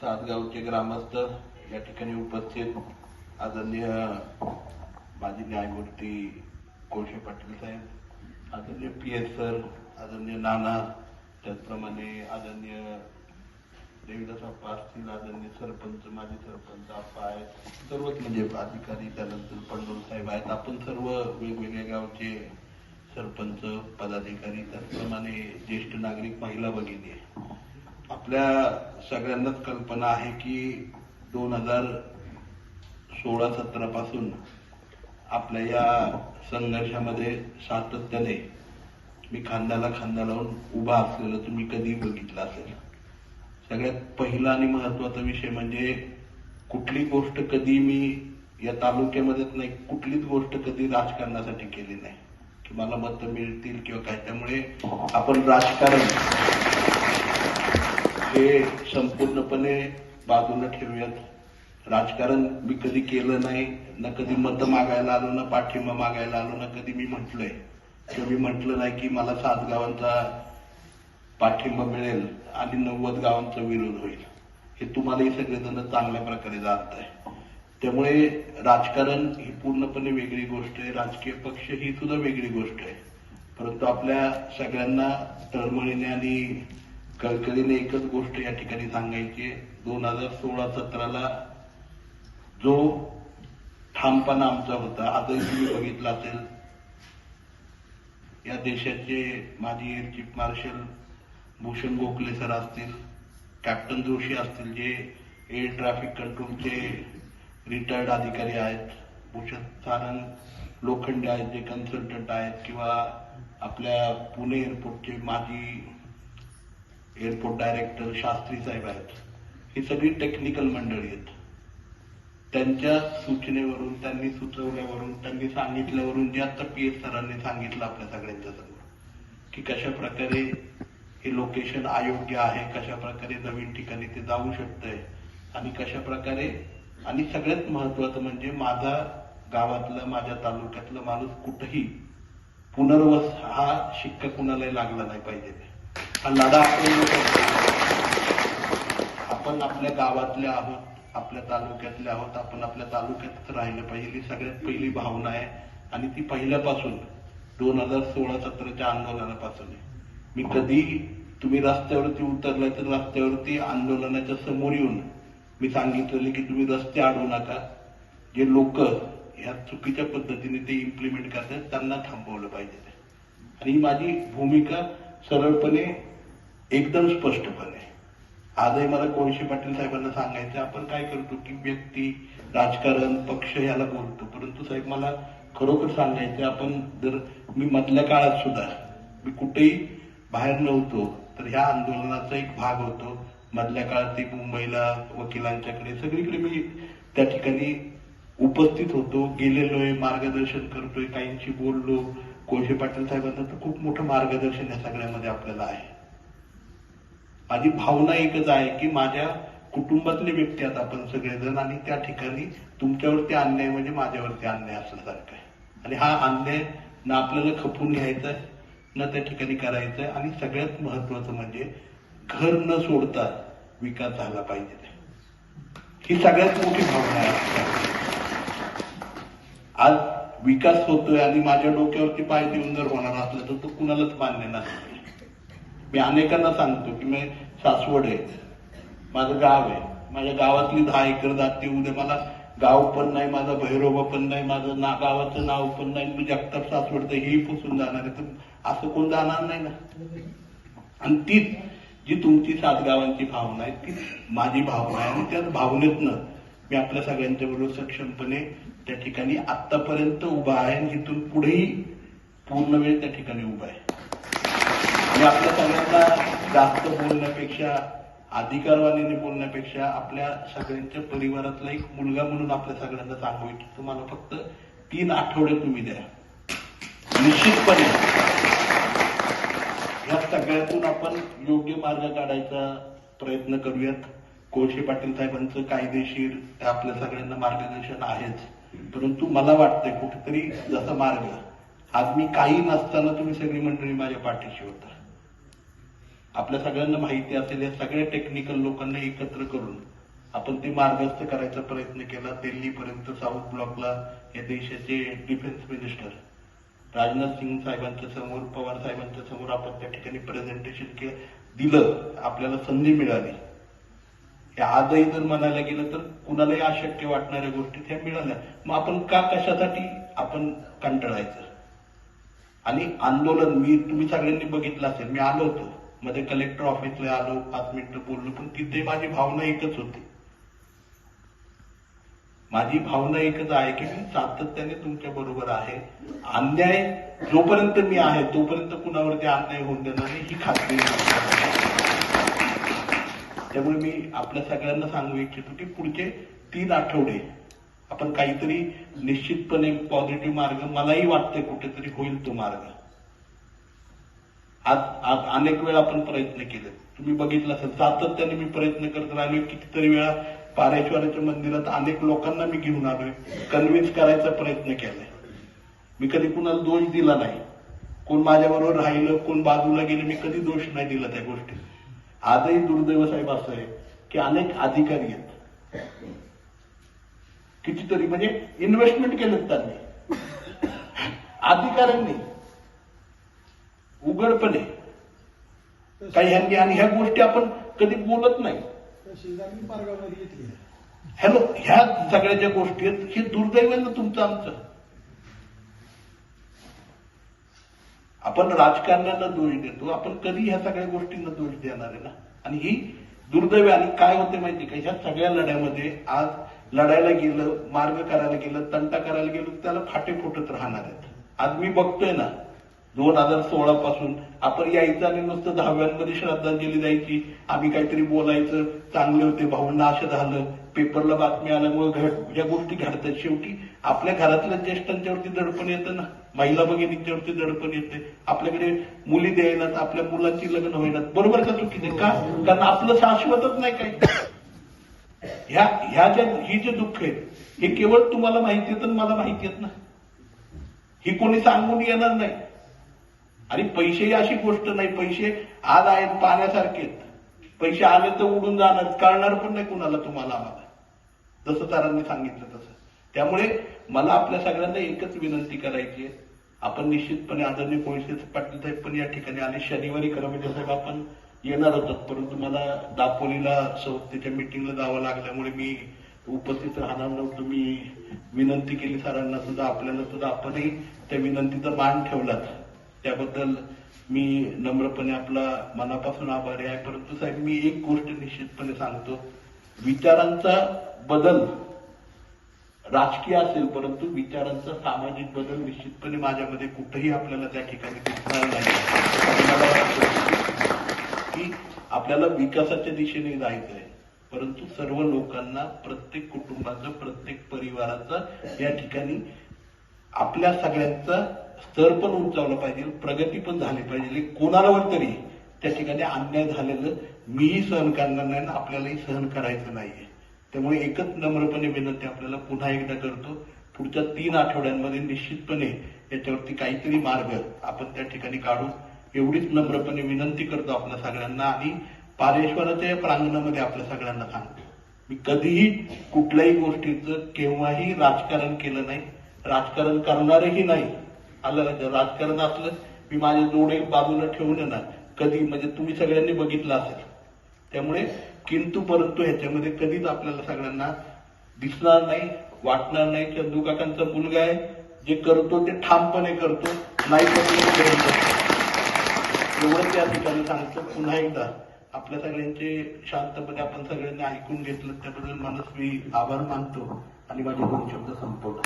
सातगावचे ग्रामस्थ या ठिकाणी उपस्थित आदरणीय माजी न्यायमूर्ती कोळशे पाटील साहेब आदरणीय पी एस सर आदरणीय नाना त्याचप्रमाणे आदरणीय देवीदास आप्पा असतील आदरणीय सरपंच माजी सरपंच आप्पा आहेत सर्वच म्हणजे अधिकारी त्यानंतर पंडोल साहेब आहेत. आपण सर्व वेगवेगळ्या गावचे सरपंच पदाधिकारी त्याचप्रमाणे ज्येष्ठ नागरिक महिला भगिनी आपल्या सगळ्यांनाच कल्पना आहे की दोन हजार सोळा सतरा पासून आपल्या या संघर्षामध्ये सातत्याने मी खांद्याला खांदा लावून उभा असलेलं तुम्ही कधी बघितलं असेल. सगळ्यात पहिला आणि महत्त्वाचा विषय म्हणजे कुठली गोष्ट कधी मी या तालुक्यामध्येच नाही कुठलीच गोष्ट कधी राजकारणासाठी केली नाही. की मला मतं मिळतील किंवा काय त्यामुळे आपण राजकारण हे संपूर्णपणे बाजूला ठेवूयात. राजकारण मी कधी केलं नाही ना कधी मतं मागायला आलो ना पाठिंबा मागायला आलो ना कधी मी म्हटलंय. किंवा मी म्हटलं नाही की मला सात गावांचा पाठिंबा मिळेल आणि नव्वद गावांचा विरोध होईल. हे तुम्हालाही सगळेजण चांगल्या प्रकारे जाणत आहे. त्यामुळे राजकारण ही पूर्णपणे वेगळी गोष्ट आहे. राजकीय पक्ष ही सुद्धा वेगळी गोष्ट आहे. परंतु आपल्या सगळ्यांना तळमळीने आणि कळकळीने एकच गोष्ट या ठिकाणी सांगायची दोन हजार सोळा सतराला जो ठामपणा आमचा होता आजही तुम्ही बघितला असेल. या देशाचे माजी air chief marshal Bhushan Gokhale sir असतील कॅप्टन जोशी असतील जे एअर ट्रॅफिक कंट्रोलचे रिटायर्ड अधिकारी आहेत भूषण सारंग लोखंडे आहेत जे कन्सल्टंट आहेत किंवा आपल्या पुणे एअरपोर्टचे माजी एअरपोर्ट डायरेक्टर शास्त्री साहेब आहेत. ही सगळी टेक्निकल मंडळी आहेत. त्यांच्या सूचनेवरून त्यांनी सुचवल्यावरून त्यांनी सांगितल्यावरून जे आता पी एस सरांनी सांगितलं आपल्या सगळ्यांच्या समोर की कशा प्रकारे हे लोकेशन अयोग्य आहे कशा प्रकारे नवीन ठिकाणी ते जाऊ शकतंय आणि कशा प्रकारे आणि सगळ्यात महत्वाचं म्हणजे माझा गावातलं माझ्या तालुक्यातलं माणूस कुठंही पुनर्वस हा शिक्का कुणालाही लागला नाही पाहिजे. हा लढा आपण आपण आपल्या गावातले आहोत आपल्या तालुक्यातले आहोत आपण आपल्या तालुक्यात राहिलं पाहिजे. ही सगळ्यात पहिली भावना आहे आणि ती पहिल्यापासून दोन हजार सोळा सतराच्या आंदोलनापासून आहे. मी कधी तुम्ही रस्त्यावरती उतरलाय तर रस्त्यावरती आंदोलनाच्या समोर येऊन मी सांगितलेलं की तुम्ही रस्ते अडवू नका. जे लोक ह्या चुकीच्या पद्धतीने ते इम्प्लिमेंट करतात त्यांना थांबवलं पाहिजे. आणि माझी भूमिका सरळपणे एकदम स्पष्टपणे. आजही मला कोळशे पाटील साहेबांना सांगायचं आपण काय करतो की व्यक्ती राजकारण पक्ष याला बोलतो. परंतु साहेब मला खरोखर सांगायचं आपण जर मी मधल्या काळात सुद्धा मी कुठेही बाहेर नव्हतो तर ह्या आंदोलनाचा एक भाग होतो. मधल्या काळात ते मुंबईला वकिलांच्याकडे सगळीकडे मी त्या ठिकाणी उपस्थित होतो गेलेलोय मार्गदर्शन करतोय काहींशी बोललो. कोळशे पाटील साहेबांचं तर खूप मोठं मार्गदर्शन या सगळ्यामध्ये आपल्याला आहे. माझी भावना एकच आहे की माझ्या कुटुंबातले व्यक्ती आहेत आपण सगळेजण आणि त्या ठिकाणी तुमच्यावरती अन्याय म्हणजे माझ्यावरती अन्याय असल्यासारखं आहे. आणि हा अन्याय ना आपल्याला खपून घ्यायचा ना त्या ठिकाणी करायचं आहे आणि सगळ्यात महत्वाचं म्हणजे घर न सोडता विकास झाला पाहिजे. ही सगळ्यात मोठी भावना आहे आज विकास होतोय आणि माझ्या डोक्यावरती पाय देऊन जर होणार असलं तर तो कुणालाच मान्य नसते मी अनेकांना सांगतो की मी सासवड आहे. माझं गाव आहे. माझ्या गावातली दहा एकर जाती उद्या मला गाव पण नाही माझा भैरोबा पण नाही माझं ना गावाचं नाव पण नाही. मी जगताप सासवड तर हेही पुसून जाणार आहे. तर असं कोण जाणार नाही ना? आणि तीच जी तुमची सात गावांची भावना आहे ती माझी भावना आहे. आणि त्याच भावनेतनं मी आपल्या सगळ्यांच्या बरोबर सक्षमपणे त्या ठिकाणी आतापर्यंत उभा आहे आणि इथून पुढेही पूर्ण वेळ त्या ठिकाणी उभा आहे. आणि आपल्या सगळ्यांना जास्त बोलण्यापेक्षा अधिकारवाणीने बोलण्यापेक्षा आपल्या सगळ्यांच्या परिवारातला एक मुलगा म्हणून आपल्या सगळ्यांना सांगू इच्छितो. मला फक्त तीन आठवडे तुम्ही द्या. निश्चितपणे या सगळ्यातून आपण योग्य मार्ग काढायचा प्रयत्न करूयात. कोळशे पाटील साहेबांचं कायदेशीर आपल्या सगळ्यांना मार्गदर्शन आहेच. परंतु मला वाटतंय कुठेतरी जसा मार्ग आज मी काही नसताना तुम्ही सगळी मंडळी माझ्या पाठीशी होता. आपल्या सगळ्यांना माहिती असेल या सगळ्या टेक्निकल लोकांना एकत्र करून आपण ते मार्गस्थ करायचा प्रयत्न केला दिल्लीपर्यंत साऊथ ब्लॉकला या देशाचे डिफेन्स मिनिस्टर राजनाथ सिंग साहेबांच्या समोर पवार साहेबांच्या समोर आपण त्या ठिकाणी प्रेझेंटेशन केलं दिलं आपल्याला संधी मिळाली. हे आजही जर म्हणायला गेलं तर कुणालाही अशक्य वाटणाऱ्या गोष्टी त्या मिळाल्या. मग आपण का कशासाठी आपण कंटाळायचं? आणि आंदोलन मी तुम्ही सगळ्यांनी बघितलं असेल मी आलो होतो. मध्ये कलेक्टर ऑफिसला आलो पाच मिनिटं बोललो पण तिथे माझी भावना एकच होती. माझी भावना एकच आहे की मी सातत्याने तुमच्या बरोबर आहे. अन्याय जोपर्यंत मी आहे तोपर्यंत कुणावरती अन्याय होऊन देणार नाही ही खात्री त्यामुळे मी आपल्या सगळ्यांना सांगू इच्छितो की पुढचे तीन आठवडे आपण काहीतरी निश्चितपणे पॉझिटिव्ह मार्ग मलाही वाटतंय कुठेतरी होईल तो मार्ग. आज अनेक वेळा आपण प्रयत्न केले तुम्ही बघितलं असेल सातत्याने मी प्रयत्न करत राहिलो कितीतरी वेळा पारेश्वराच्या मंदिरात अनेक लोकांना मी घेऊन आलोय. कन्व्हिन्स करायचा प्रयत्न केलाय. मी कधी कुणाला दोष दिला नाही. कोण माझ्याबरोबर राहिलं कोण बाजूला गेले मी कधी दोष नाही दिला त्या गोष्टी आजही दुर्दैव साहेब असं आहे की अनेक अधिकारी आहेत. कितीतरी म्हणजे इन्व्हेस्टमेंट केलं त्यांनी. अधिकाऱ्यांनी. उघडपणे. काही ह्यांनी आणि ह्या गोष्टी आपण कधी बोलत नाही. शेजारी मार्गामध्ये घेतली हॅलो ह्या सगळ्या ज्या गोष्टी आहेत हे दुर्दैव ना तुमचं आमचं? आपण राजकारण्यांना दोष देतो. आपण कधी ह्या सगळ्या गोष्टींना दोष देणार आहे ना? आणि ही दुर्दैव. आणि काय होते माहिती का? ह्या सगळ्या लढ्यामध्ये आज लढायला गेलं मार्ग करायला गेलं तंटा करायला गेलं त्याला फाटे फुटत राहणार आहेत. आज मी बघतोय ना दोन हजार सोळा पासून आपण यायचं आणि नुसतं दहाव्यांमध्ये श्रद्धांजली द्यायची आम्ही काहीतरी बोलायचं. चांगले होते. भाऊंना असं झालं. पेपरला बातमी आल्यामुळे घट या गोष्टी घडतात शेवटी आपल्या घरातल्या ज्येष्ठांच्यावरती दडपण येतं ना? महिला भगिनींच्यावरती दडपण येते. आपल्याकडे मुली द्यायला आपल्या मुलांची लग्न होईनात बरोबर का चुकीचे का? कारण आपलं शाश्वतच नाही काही. ह्या ह्या ज्या ही जे दुःख आहेत हे केवळ तुम्हाला माहिती येतं आणि मला माहिती येत ना. ही कोणी सांगून येणार नाही. आणि पैसेही अशी गोष्ट नाही. पैसे आज आहेत पाण्यासारखे आहेत. पैसे आले तर उडून जाणार. कळणार पण नाही कुणाला तुम्हाला आम्हाला. जसं सरांनी सांगितलं तसं. त्यामुळे मला आपल्या सगळ्यांना एकच विनंती करायची आहे. आपण निश्चितपणे आदरणीय कोळसे पाटील साहेब पण या ठिकाणी आले. शनिवारी खरं साहेब आपण येणार होतात परंतु मला दापोलीला संस्थेच्या मिटिंगला जावं लागल्यामुळे मी उपस्थित राहणार नव्हतो. मी विनंती केली सरांना सुद्धा आपल्याला सुद्धा आपणही त्या विनंतीचा मान ठेवलाच त्याबद्दल मी नम्रपणे आपला मनापासून आभारी आहे. परंतु साहेब मी एक गोष्ट निश्चितपणे सांगतो. विचारांचा बदल राजकीय असेल परंतु विचारांचा सामाजिक बदल निश्चितपणे माझ्यामध्ये कुठेही आपल्याला त्या ठिकाणी दिसणार नाही. की आपल्याला विकासाच्या दिशेने जायचं आहे. परंतु सर्व लोकांना प्रत्येक कुटुंबाचं प्रत्येक परिवाराचं या ठिकाणी आपल्या सगळ्यांचा स्तर पण उंचावला पाहिजे प्रगती पण झाली पाहिजे. कोणावर तरी त्या ठिकाणी अन्याय झालेलं मीही सहन करणार नाही आपल्यालाही सहन करायचं नाहीये. त्यामुळे एकच नम्रपणे विनंती आपल्याला पुन्हा एकदा करतो पुढच्या तीन आठवड्यांमध्ये निश्चितपणे याच्यावरती काहीतरी मार्ग आपण त्या ठिकाणी काढू. एवढीच नम्रपणे विनंती करतो आपल्या सगळ्यांना आणि पारेश्वराच्या या प्रांगणामध्ये आपल्या सगळ्यांना सांगतो. मी कधीही कुठल्याही गोष्टीचं केव्हाही राजकारण केलं नाही. राजकारण करणारही नाही. आलं राजकारण असलं मी माझे डोळे बाजूला ठेवून ना कधी म्हणजे तुम्ही सगळ्यांनी बघितलं असेल. त्यामुळे किंतु परंतु ह्याच्यामध्ये कधीच आपल्याला सगळ्यांना दिसणार नाही वाटणार नाही चंदू काकांचा मुलगा आहे जे करतो ते ठामपणे करतो नाही एवढं त्या एवढंच ठिकाणी सांगतो पुन्हा एकदा आपल्या सगळ्यांचे शांतपणे आपण सगळ्यांनी ऐकून घेतलं त्याबद्दल मनस्वी आभार मानतो आणि माझे दोन शब्द संपवतो.